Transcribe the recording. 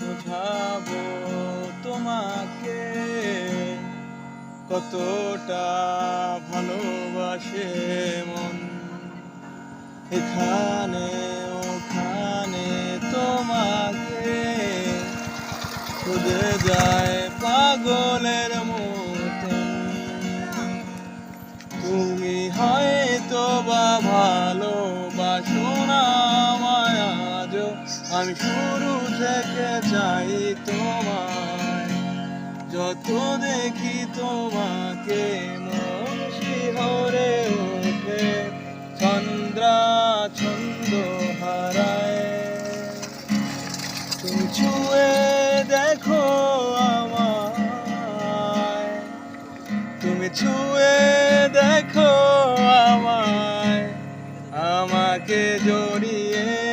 বোঝাবো তোমাকে কতটা ভালোবাসে মন। এখানে, ওখানে তোমাকে খুঁজে যায় পাগলের মতন তুমি হয়তো বা ভালোবাসো না আমায় আজও। আমি শুরু থেকে যাই তোমায়। যত দেখি তোমাকে মন শিহরে ওঠে, চন্দ্রা ছন্দ হারায়। তুমি ছুঁয়ে দেখো আমায়। তুমি ছুঁয়ে দেখো আমায়। আমাকে জড়িয়ে